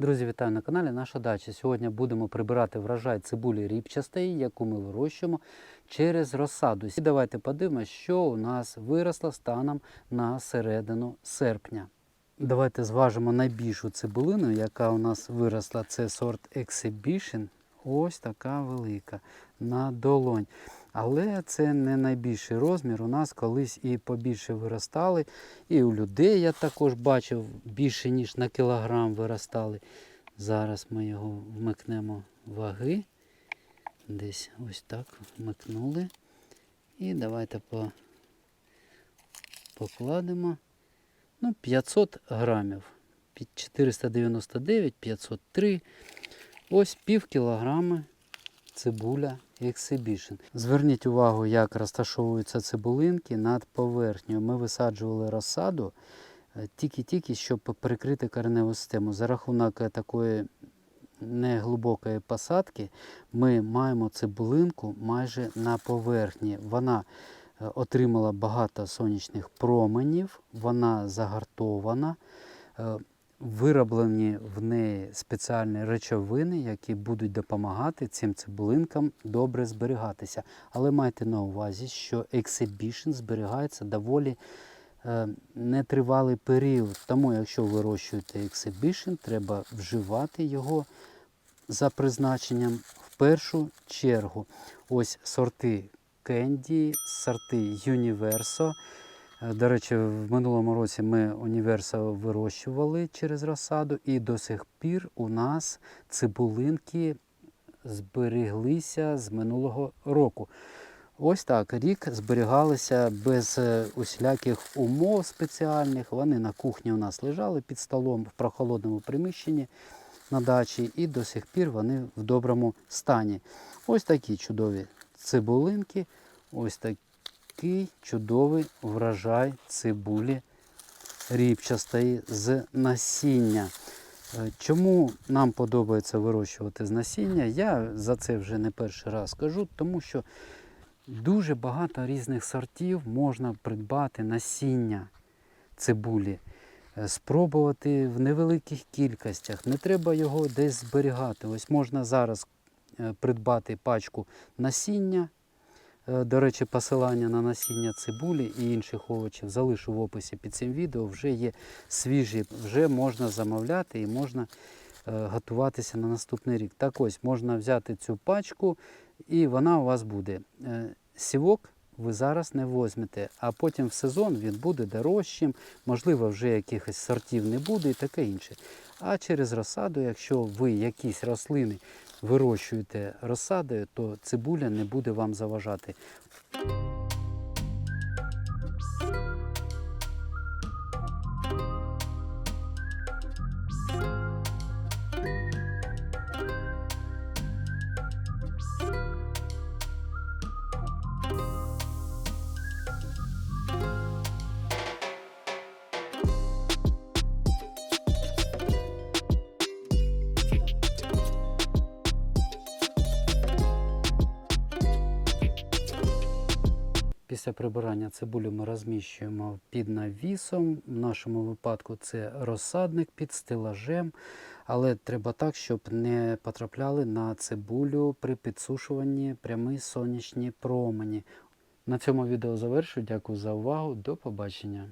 Друзі, вітаю на каналі Наша дача. Сьогодні будемо прибирати врожай цибулі ріпчастої, яку ми вирощуємо через розсаду. І давайте подивимося, що у нас виросло станом на середину серпня. Давайте зважимо найбільшу цибулину, яка у нас виросла. Це сорт Exhibition. Ось така велика на долонь. Але це не найбільший розмір. У нас колись і побільше виростали. І у людей я також бачив більше, ніж на кілограм виростали. Зараз ми його вмикнемо ваги. Десь ось так вмикнули. І давайте по... покладемо. Ну, 500 грамів. Під 499, 503. Ось пів кілограми цибуля Exhibition. Зверніть увагу, як розташовуються цибулинки над поверхнею. Ми висаджували розсаду е, тільки-тільки, щоб прикрити кореневу систему. За рахунок е, такої неглибокої посадки ми маємо цибулинку майже на поверхні. Вона е, отримала багато сонячних променів, вона загартована. Вироблені в неї спеціальні речовини, які будуть допомагати цим цибулинкам добре зберігатися. Але майте на увазі, що Exhibition зберігається доволі е, нетривалий період. Тому, якщо вирощуєте Exhibition, треба вживати його за призначенням в першу чергу. Ось сорти Candy, сорти Universo. До речі, в минулому році ми універса вирощували через розсаду, і до сих пір у нас цибулинки збереглися з минулого року. Ось так, рік зберігалися без е, усіляких умов спеціальних. Вони на кухні у нас лежали під столом в прохолодному приміщенні на дачі, і до сих пір вони в доброму стані. Ось такі чудові цибулинки, ось такі такий чудовий врожай цибулі ріпчастої з насіння. Е, Чому нам подобається вирощувати з насіння? Я за це вже не перший раз кажу, тому що дуже багато різних сортів можна придбати насіння цибулі, е, спробувати в невеликих кількостях. Не треба його десь зберігати. Ось можна зараз е, придбати пачку насіння. Е, До речі, посилання на насіння цибулі і інших овочів залишу в описі під цим відео. Вже є свіжі, вже можна замовляти і можна е, готуватися на наступний рік. Так ось можна взяти цю пачку і вона у вас буде. Е, Сівок ви зараз не возьмете, а потім в сезон він буде дорожчим, можливо, вже якихось сортів не буде і таке інше. А через розсаду, якщо ви якісь рослини вирощуєте розсадою, то цибуля не буде вам заважати. Після прибирання цибулю ми розміщуємо під навісом. В нашому випадку це розсадник під стелажем, але треба так, щоб не потрапляли на цибулю при підсушуванні прямі сонячні промені. На цьому відео завершую. Дякую за увагу. До побачення.